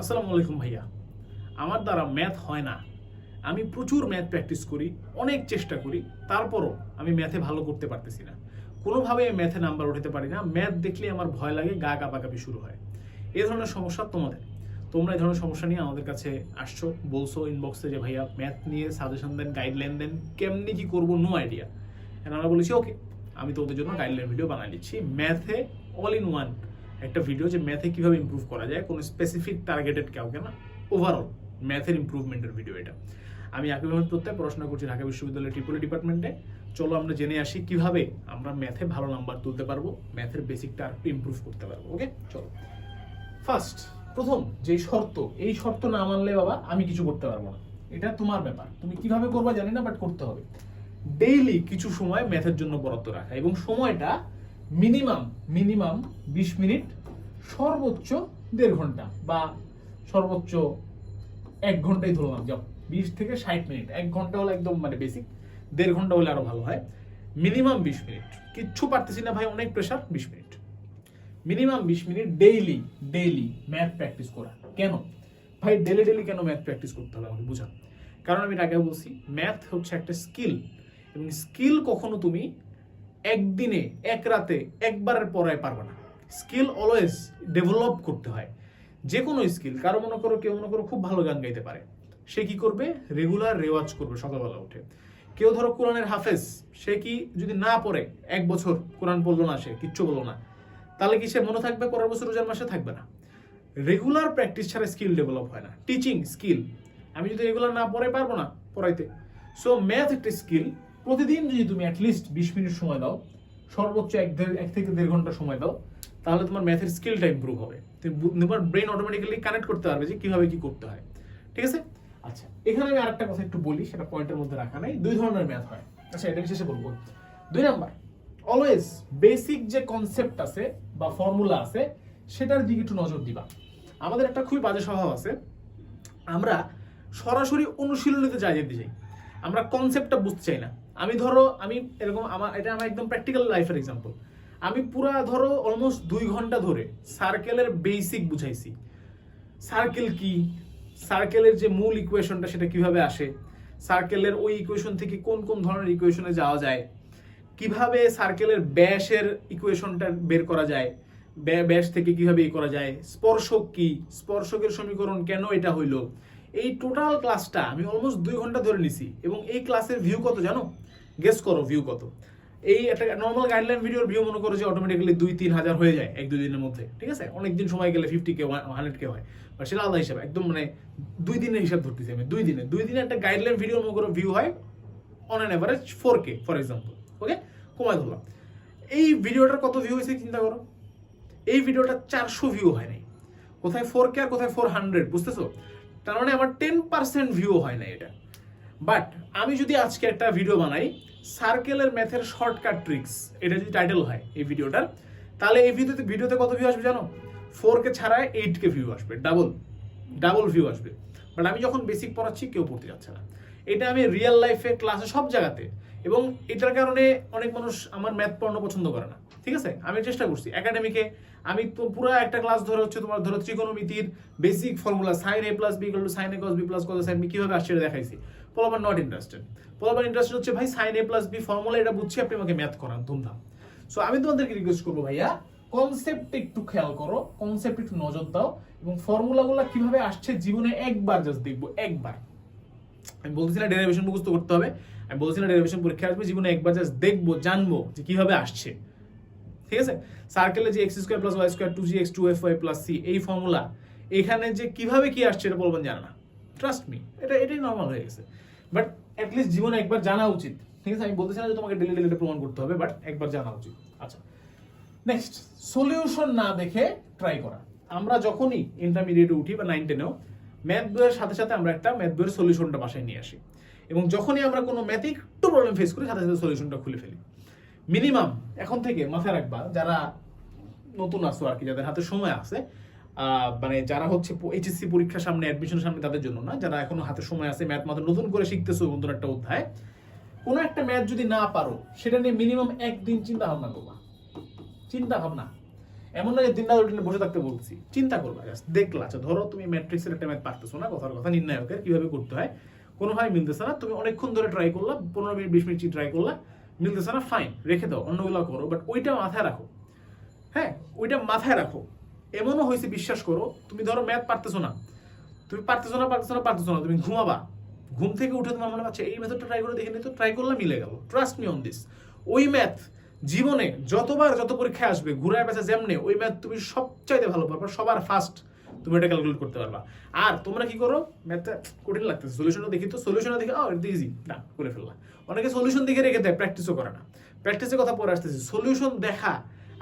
আসসালামু আলাইকুম ভাইয়া। আমার দ্বারা ম্যাথ হয় না। আমি প্রচুর ম্যাথ প্র্যাকটিস করি, অনেক চেষ্টা করি, তারপরও আমি ম্যাথে ভালো করতে পারতেছি না। কোনোভাবে ম্যাথে নাম্বার উঠাতে পারি না, ম্যাথ দেখলে আমার ভয় লাগে, গা কাঁপাকাঁপি শুরু হয়। এই ধরনের সমস্যা তোমাদের। তোমরা এই ধরনের সমস্যা নিয়ে আমাদের কাছে আসছো, বলছো ইনবক্সে যে, ভাইয়া, ম্যাথ নিয়ে সাজেশন দেন গাইডলাইন দেন, কেমনি কি করব নো আইডিয়া আমরা বলেছি ওকে আমি তো ওদের জন্য গাইডলাইন ভিডিও বানাই দিচ্ছি। ম্যাথে অল ইন ওয়ান একটা ভিডিও যে ম্যাথে কীভাবে ইমপ্রুভ করা যায়, কোনো স্পেসিফিক টার্গেটেড কাউকে না ওভারঅল ম্যাথের ইমপ্রুভমেন্টের ভিডিও এটা। আমি আকিব আহমেদ প্রত্যয়, পড়াশোনা করছি ঢাকা বিশ্ববিদ্যালয়ের ত্রিপুলি ডিপার্টমেন্টে চলো আমরা জেনে আসি কীভাবে আমরা ম্যাথে ভালো নাম্বার তুলতে পারব ম্যাথের বেসিকটা আর ইমপ্রুভ করতে পারব ওকে চলো। ফার্স্ট প্রথম যে শর্ত, এই শর্ত না মানলে বাবা আমি কিছু করতে পারব না। এটা তোমার ব্যাপার। তুমি কীভাবে করবা জানি না বাট করতে হবে। ডেইলি কিছু সময় ম্যাথের জন্য বরাদ্দ রাখা এবং সময়টা মিনিমাম মিনিমাম বিশ মিনিট সর্বোচ্চ দেড় ঘণ্টা বা সর্বোচ্চ এক ঘন্টাই ধরলাম যাও। বিশ থেকে ষাট মিনিট। এক ঘণ্টা হলে একদম মানে বেসিক দেড় ঘণ্টা হলে আরও ভালো হয়। মিনিমাম বিশ মিনিট। কিচ্ছু পারতেছি না ভাই, অনেক প্রেশার বিশ মিনিট। মিনিমাম বিশ minute daily daily math practice করা। কেন? ভাই ডেলি ডেলি কেন ম্যাথ প্র্যাকটিস করতে হবে আমাকে বুঝান কারণ আমি আগে বলছি ম্যাথ হচ্ছে একটা স্কিল এবং স্কিল কখনো তুমি একদিনে, এক রাতে, একবারের পড়ায় পারবে না। স্কিল অলওয়েজ ডেভেলপ করতে হয়। যে কোনো স্কিল, কারও মনে করো, কেউ মনে করো খুব ভালো গান গাইতে পারে। সে কি করবে? রেগুলার রেওয়াজ করবে সকালবেলা উঠে। কেউ ধরো কোরআনের হাফেজ, সে কি যদি না পড়ে, এক বছর কোরআন পড়ল না সে, কিচ্ছু বলল না, তাহলে কি সে মনে থাকবে পরের বছর রোজার মাসে থাকবে না? রেগুলার প্র্যাকটিস ছাড়া স্কিল ডেভেলপ হয় না। টিচিং স্কিল, আমি যদি রেগুলার না পড়ে, পারব না পড়াইতে। সো, ম্যাথ একটা স্কিল। প্রতিদিন যদি তুমি অ্যাটলিস্ট বিশ মিনিট সময় দাও, সর্বোচ্চ এক দেড়, এক থেকে দেড় ঘণ্টা সময় দাও তাহলে তোমার ম্যাথের স্কিলটা ইমপ্রুভ হবে। তুমি তোমার ব্রেন অটোমেটিক্যালি কানেক্ট করতে পারবে যে কীভাবে কি করতে হয়। ঠিক আছে? আচ্ছা এখানে আমি আরেকটা কথা একটু বলি, সেটা পয়েন্টের মধ্যে রাখা নাই। দুই ধরনের ম্যাথ হয়। আচ্ছা এটা শেষে বলব। দুই নাম্বার অলওয়েজ বেসিক যে কনসেপ্ট আছে বা ফর্মুলা আছে, সেটার দিকে একটু নজর দিবা। আমাদের একটা খুবই বাজে স্বভাব আছে। আমরা সরাসরি অনুশীলনীতে যাই যেতে চাই। আমরা কনসেপ্টটা বুঝতে চাই না। আমি ধরো, আমি এরকম আমার, এটা আমার একদম প্র্যাকটিক্যাল লাইফের এক্সাম্পল আমি পুরা ধরো অলমোস্ট দুই ঘণ্টা ধরে সার্কেলের বেসিক বুঝাইছি। সার্কেল কি? সার্কেলের যে মূল ইকুয়েশনটা সেটা কীভাবে আসে? সার্কেলের ওই ইকুয়েশন থেকে কোন কোন ধরনের ইকুয়েশনে যাওয়া যায়? কীভাবে সার্কেলের ব্যাসের ইকুয়েশনটা বের করা যায়? ব্যা- ব্যাস থেকে কীভাবে ই করা যায়? স্পর্শক কি? স্পর্শকের সমীকরণ কেন এটা হইল? এই টোটাল ক্লাসটা আমি অলমোস্ট দুই ঘণ্টা ধরে নিছি। এবং এই ক্লাসের ভিউ কত জানো? গেস করো ভিউ কত? এই একটা নর্মাল গাইডলাইন ভিডিওর ভিউ মনে করো যে অটোমেটিক্যালি দুই, তিন হাজার হয়ে যায় এক, দুই দিনের মধ্যে, ঠিক আছে? অনেক দিন সময় গেলে ফিফটি কে হান্ড্রেড কে হয়। বা সেটা আলাদা হিসাবে, একদম মানে দুই দিনের হিসাব ধরতেছি আমি, দুই দিনে দুই দিনে একটা গাইডলাইন ভিডিও মনে করো ভিউ হয় on an average four K for example okay কমায় ধরলাম। এই ভিডিওটার কত ভিউ হয়েছে চিন্তা করো? এই ভিডিওটা চারশো ভিউ হয় নাই। কোথায় ফোর কে আর কোথায় ফোর হান্ড্রেড বুঝতেছো? তার মানে আমার টেন পার্সেন্ট ভিউ হয় না এটা। বাট আমি যদি আজকে একটা ভিডিও বানাই সার্কেলের ম্যাথের শর্টকাট ট্রিক্স, এটা যদি টাইটেল হয় এই ভিডিওটার, তাহলে এই ভিডিওতে ভিডিওতে কত ভিউ আসবে জানো? ফোর কে ছাড়ায় এইট কে ভিউ আসবে ডাবল ডাবল ভিউ আসবে। বাট আমি যখন বেসিক পড়াচ্ছি, কেউ পড়তে যাচ্ছে না। এটা আমি রিয়েল লাইফে ক্লাসে সব জায়গাতে। এবং এটার কারণে অনেক মানুষ আমার ম্যাথ পড়ানো পছন্দ করে না। ঠিক আছে? আমি চেষ্টা করছি। একাডেমিকে আমি তো পুরো একটা ক্লাস ধরে হচ্ছে তোমার, ধরো ত্রিকোণমিতির basic formula sine A plus B to sine A cos B plus cos sine কীভাবে আসছে দেখাইছি। পোলাবার নট ইন্টারেস্টেড পোলাবার ইন্টারেস্টেড হচ্ছে ভাই sine A plus B formula এটা বুঝছি আপনি আমাকে ম্যাথ করান, ধুমধাম। সো আমি তোমাদেরকে রিকোয়েস্ট করব ভাইয়া কনসেপ্ট একটু খেয়াল করো কনসেপ্ট একটু নজর দাও, এবং ফর্মুলাগুলো কীভাবে আসছে জীবনে একবার জাস্ট দেখব, একবার। আমি বলতেছি না ডেরিভেশন মুখস্থ করতে হবে, আমি বলছি না ডেরিভেশন পরীক্ষা আসবে, জীবনে একবার জাস্ট দেখব, জানব যে কীভাবে আসছে। ঠিক আছে? সার্কেলে যে X square plus Y square two G X two F Y plus C এই ফর্মুলা এখানে যে কীভাবে কি আসছে এটা বলবেন জানা ট্রাস্ট মি এটা, এটাই নর্মাল হয়ে গেছে। বাট অ্যাটলিস্ট জীবনে একবার জানা উচিত। ঠিক আছে? আমি বলতেছি না যে তোমাকে ডেলি ডেলি প্রমাণ করতে হবে বাট একবার জানা উচিত। আচ্ছা। নেক্সট সলিউশন না দেখে ট্রাই করা। আমরা যখনই ইন্টারমিডিয়েটে উঠি বা নাইন টেনেও ম্যাথ বইয়ের সাথে সাথে আমরা একটা ম্যাথ বইয়ের সলিউশনটা বাসায় নিয়ে আসি। এবং যখনই আমরা কোনো ম্যাথে একটু প্রবলেম ফেস করি, সাথে সাথে সলিউশনটা খুলে ফেলি। মিনিমাম এখন থেকে মাথায় রাখবা, যারা নতুন আসো আর কি, যাদের হাতে সময় আছে মানে যারা হচ্ছে এইচএসসি পরীক্ষার সামনে অ্যাডমিশন সামনে তাদের জন্য না, যারা এখনও হাতে সময় আছে ম্যাথ মাত্র নতুন করে শিখতেছো নতুন একটা অধ্যায়। কোনো একটা ম্যাথ যদি না পারো, সেটা নিয়ে মিনিমাম একদিন চিন্তা ভাবনা করবা। চিন্তা ভাবনা এমন না যে দিন রাত বসে থাকতে বলছি, চিন্তা করবা জাস্ট দেখলা আচ্ছা ধরো তুমি ম্যাট্রিক্সের একটা ম্যাথ পারতেছো না, কথার কথা নির্ণায়কের, কীভাবে করতে হয়? কোনোভাবে মিলতেছে না, তুমি অনেকক্ষণ ধরে ট্রাই করলা, পনেরো মিনিট, বিশ মিনিট ট্রাই করলা, মিলতেছে না ফাইন রেখে দাও, অন্যগুলো করো বাট ওইটা মাথায় রাখো। হ্যাঁ ওইটা মাথায় রাখো। এমনও হয়েছে, বিশ্বাস করো, তুমি ধরো ম্যাথ পারতেছো না। তুমি পারতেছো না পারতেছো না পারতেছো না, তুমি ঘুমাবা। ঘুম থেকে উঠে তোমার মনে হচ্ছে এই মেথডটা ট্রাই করে দেখে নিই তো ট্রাই করলে মিলে গেল। ট্রাস্ট মি অন দিস ওই ম্যাথ জীবনে যতবার যত পরীক্ষায় আসবে, ঘুরায় পেছে যেমনে, ওই ম্যাথ তুমি সবচাইতে ভালো পারবা, সবার ফার্স্ট তুমি এটা ক্যালকুলেট করতে পারবা। আর তোমরা কি করো ম্যাথটা কঠিন লাগতেছে সলিউশনটা দেখি তো সলিউশনটা দেখে ও এটা ইজি না, করে ফেললা। অনেকে সলিউশন দেখে রেখে দেয় প্র্যাকটিসও করে না। প্র্যাকটিসের কথা পরে আসতেছি সলিউশন দেখা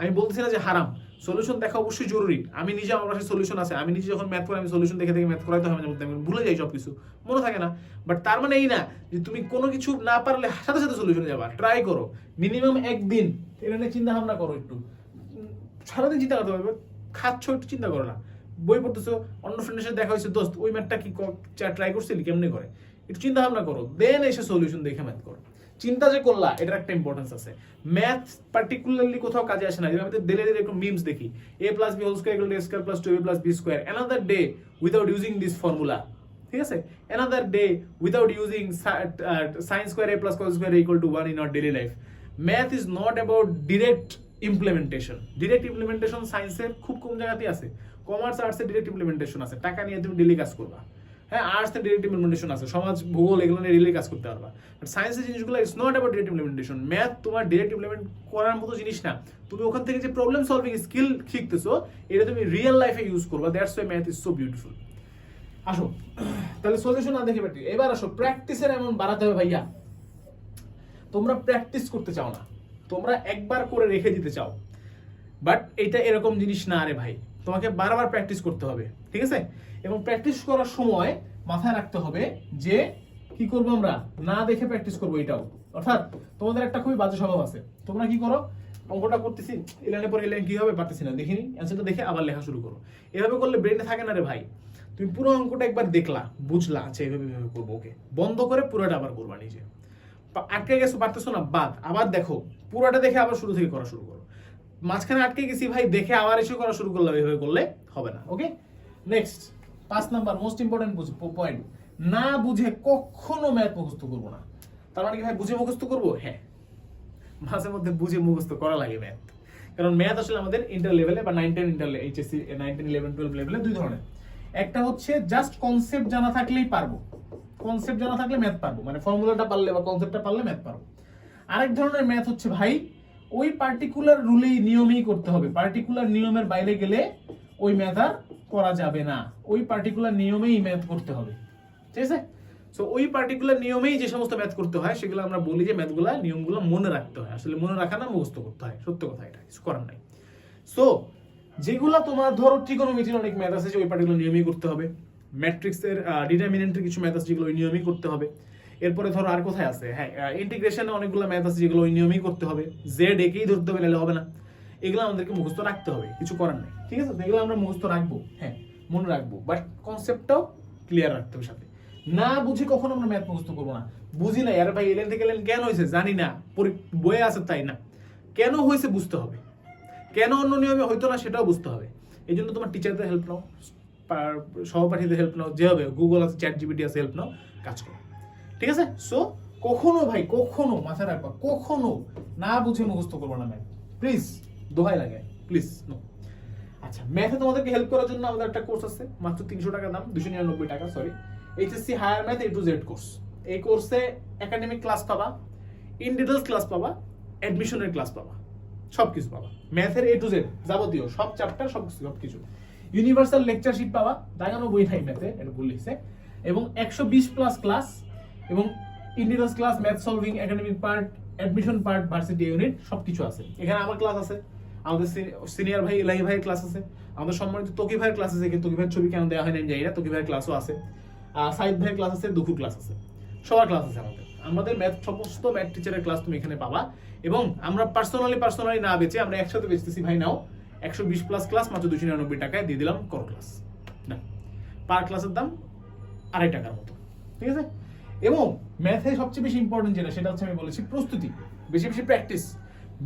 আমি বলতেছি না যে হারাম। সলিউশন দেখা অবশ্যই জরুরি। আমি নিজে আমার কাছে সলিউশন আছে। আমি নিজে যখন ম্যাথ করি আমি সলিউশন দেখে দেখে ম্যাথ করাইতে মাঝে মধ্যে আমি ভুলে যাই সব কিছু মনে থাকে না। বাট তার মানে এই না যে তুমি কোনো কিছু না পারলে সাথে সাথে সলিউশনে যাবা। ট্রাই করো। মিনিমাম একদিন। এটা নিয়ে চিন্তা ভাবনা করো একটু। সারাদিন চিন্তা করতে পারবে খাচ্ছ একটু চিন্তা করো না। বই পড়তেছো, অন্য ফ্রেন্ডের সাথে দেখা হয়েছে, দোস্ত, ওই ম্যাথটা কি ট্রাই করছিলি? কেমনে করে? একটু চিন্তা ভাবনা করো। দেন এসে সলিউশন দেখে ম্যাথ করো। চিন্তা যে করলা, এটার একটা ইম্পর্টেন্স আছে। ম্যাথ পার্টিকুলারলি কোথাও কাজে আসে না। যেমন আমাদের দিলে দিলে একটু মিমস দেখি। A plus B whole square equal to square plus two A plus B square another day without using this formula ঠিক আছে? Another day without using sine square A plus cos square equal to one in our daily life math is not about direct implementation direct implementation সায়েন্সের খুব কম জায়গাতেই আছে। Commerce আর্টসের direct implementation আছে। টাকা নিয়ে তুমি ডেলি কাজ করবা। হ্যাঁ আর্টসের ডিরেক্ট ইমপ্লিমেন্টেশন আছে। সমাজ, ভূগোল, এগুলো নিয়ে ডেলি কাজ করতে পারবা। বাট সায়েন্সের জিনিসগুলো it's not about direct implementation math তোমার ডিরেক্ট ইমপ্লিমেন্ট করার মতো জিনিস না। তুমি ওখান থেকে যে প্রবলেম সলভিং স্কিল শিখতেছো, এটা তুমি রিয়েল লাইফে ইউজ করবা। That's why math is so beautiful আসো। তাহলে সলিউশন না দেখে প্র্যাকটিস এবার আসো প্র্যাকটিসের এমন বাড়াতে হবে ভাইয়া। তোমরা প্র্যাকটিস করতে চাও না। তোমরা একবার করে রেখে দিতে চাও। বাট এটা এরকম জিনিস না রে ভাই। তোমাকে বারবার প্র্যাকটিস করতে হবে, ঠিক আছে? এবং প্র্যাকটিস করার সময় মাথায় রাখতে হবে যে কি করব আমরা? না দেখে প্র্যাকটিস করব এটাও। অর্থাৎ তোমাদের একটা খুবই বাজে স্বভাব আছে। তোমরা কি করো? অঙ্কটা করতেছি ইলানে পরে ইলানে কি হবে পারতেছি না, দেখিনি। অ্যান্সারটা দেখে আবার লেখা শুরু করো। এভাবে করলে ব্রেনে থাকে না রে ভাই। তুমি পুরো অঙ্কটা একবার দেখলা, বুঝলা আচ্ছা এভাবে এভাবে করব ওকে বন্ধ করে পুরোটা আবার করবা নিজে। আটকে গেছো, পারতেছো না, বাদ। আবার দেখো, পুরোটা দেখে আবার শুরু থেকে করা শুরু করো। মাঝখানে আটকে গেছি, ভাই, দেখে আবার ইস্যু করা শুরু করলাম এভাবে করলে হবে না ওকে নেক্সট পাঁচ নাম্বার মোস্ট ইম্পর্টেন্ট পয়েন্ট না বুঝে কখনো ম্যাথ মুখস্থ করব না। তার মানে কি, ভাই, বুঝে মুখস্থ করব? হ্যাঁ। মাঝে মধ্যে বুঝে মুখস্থ করা লাগে ম্যাথ। কারণ ম্যাথ আসলে আমাদের ইন্টার লেভেলে বা nine ten inter HSC nine ten eleven twelve লেভেলে দুই ধরনের। একটা হচ্ছে জাস্ট কনসেপ্ট জানা থাকলেই পারব। কনসেপ্ট জানা থাকলে ম্যাথ পারব। মানে ফর্মুলাটা পারলে বা কনসেপ্টটা পারলে ম্যাথ পারব। আরেক ধরনের ম্যাথ হচ্ছে, ভাই ওই পার্টিকুলার রুলেই নিয়মেই করতে হবে। পার্টিকুলার নিয়মের বাইরে গেলে ওই ম্যাথ আর করা যাবে না। ওই পার্টিকুলার নিয়মেই ম্যাথ করতে হবে। ঠিক আছে? সো ওই পার্টিকুলার নিয়মেই যে সমস্ত ম্যাথ করতে হয়, সেগুলো আমরা বলি যে ম্যাথগুলো নিয়মগুলো মনে রাখতে হয়। আসলে মনে রাখা না, মুখস্থ করতে হয়। সত্য কথা এটা, কিছু করার নাই। সো যেগুলো তোমার ধরো ট্রিগোনোমেট্রির অনেক ম্যাথ আছে যে ওই পার্টিকুলার নিয়মেই করতে হবে। ম্যাট্রিক্সের ডিটারমিনেন্টের কিছু ম্যাথ আছে যেগুলো ওই নিয়মেই করতে হবে। এরপরে ধরো আর কোথায় আছে? হ্যাঁ ইন্টিগ্রেশনে অনেকগুলো ম্যাথ আছে যেগুলো ওই নিয়মেই করতে হবে। জেড একেই ধরতে হবে, নাহলে হবে না। এগুলো আমাদেরকে মুখস্থ রাখতে হবে, কিছু করার নেই, ঠিক আছে? এগুলো আমরা মুখস্থ রাখব হ্যাঁ মনে রাখব। বাট কনসেপ্টটাও ক্লিয়ার রাখতে হবে সাথে। না বুঝে কখনো আমরা ম্যাথ মুখস্থ করব না। বুঝি না আরে ভাই, এলেন থেকে এলেন কেন হয়েছে? জানি না বইয়ে আছে তাই না। কেন হয়েছে বুঝতে হবে। কেন অন্য নিয়মে হয়তো না, সেটাও বুঝতে হবে। এই জন্য তোমার টিচারদের হেল্প নাও সহপাঠীদের হেল্প নাও, যে হবে গুগল আছে চ্যাট জিবিটি আছে হেল্প নাও, কাজ করো। ঠিক আছে? সো কখনো ভাই, কখনো, মাথায় রাখবা, কখনো না বুঝে মুখস্থ করব না ম্যাথ প্লিজ দোহাই লাগে প্লিজ নো আচ্ছা ম্যাথে তোমাদেরকে হেল্প করার জন্য আমাদের একটা কোর্স আছে, মাত্র তিনশো টাকা দাম, দুশো নিরানব্বই টাকা sorry HSC higher math A to Z course এই কোর্সে একাডেমিক ক্লাস পাবা ইন ক্লাস পাবা অ্যাডমিশনের ক্লাস পাবা সব কিছু পাবা ম্যাথের এ টু জেড যাবতীয়, সব চ্যাপ্টার সব কিছু সব কিছু ইউনিভার্সাল লেকচারশিপ পাবা দাগানো বই নাই ম্যাথে এটা ভুল লিখছে। এবং একশো বিশ প্লাস ক্লাস এবং India's class, math solving, academic part, admission part, varsity unit সব কিছু আছে। এখানে আমার ক্লাস আছে, আমাদের সিনিয়র ভাই, ইলাহি ভাইয়ের ক্লাস আছে, আমাদের সম্মানিত তকি ভাইয়ের ক্লাস আছে, কিন্তু তকি ভাইয়ের ছবি কেন দেওয়া হয় না জানি না তকি ভাইয়ের ক্লাসও আছে। সাইদ ভাইয়ের ক্লাস আছে দুপুর ক্লাস আছে। সবার ক্লাস আছে আমাদের। আমাদের ম্যাথ, সমস্ত ম্যাথ টিচারের ক্লাস তুমি এখানে পাবা এবং আমরা পার্সোনালি পার্সোনালি না বেচে আমরা একসাথে বেচতেছি, ভাই নাও, একশো বিশ প্লাস ক্লাস মাত্র দুশো নিরানব্বই টাকায় দিয়ে দিলাম কর ক্লাস না পার ক্লাসের দাম আড়াই টাকার মতো। ঠিক আছে? এবং ম্যাথে সবচেয়ে বেশি ইম্পর্টেন্ট যেটা, সেটা হচ্ছে আমি বলেছি প্রস্তুতি। বেশি বেশি প্র্যাকটিস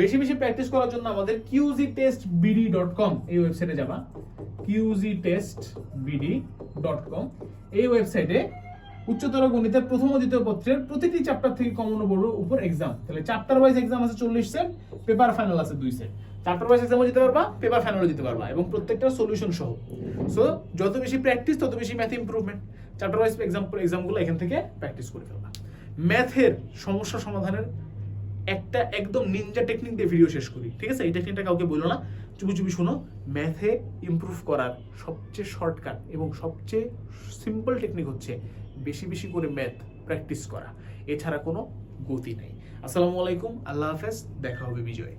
বেশি বেশি প্র্যাকটিস করার জন্য আমাদের QZ test BD dot com এই ওয়েবসাইটে যাবা। QZ test BD dot com এই ওয়েবসাইটে উচ্চতর গণিতের প্রথম ও দ্বিতীয় পত্রের প্রতিটি চ্যাপ্টার থেকে কমন বোর্ডের উপর এক্সাম তাহলে চ্যাপ্টার ওয়াইজ এক্সাম আছে চল্লিশ সেট পেপার ফাইনাল আছে দুই সেট চ্যাপ্টার ওয়াইজ এক্সামও দিতে পারবা পেপার ফাইনালও দিতে পারবা এবং প্রত্যেকটা সলিউশন সহ। সো যত বেশি প্র্যাকটিস তত বেশি math improvement chapter wise exam এক্সামগুলো এখান থেকে প্র্যাকটিস করে ফেলবা। ম্যাথের সমস্যা সমাধানের একটা একদম নিনজা টেকনিক দিয়ে ভিডিও শেষ করি, ঠিক আছে? এই টেকনিকটা কাউকে বলো না। চুপি চুপি শোনো ম্যাথে ইমপ্রুভ করার সবচেয়ে শর্টকাট এবং সবচেয়ে সিম্পল টেকনিক হচ্ছে বেশি বেশি করে ম্যাথ প্র্যাকটিস করা। এছাড়া কোনো গতি নেই। আসসালামু আলাইকুম, আল্লাহ হাফেজ, দেখা হবে বিজয়।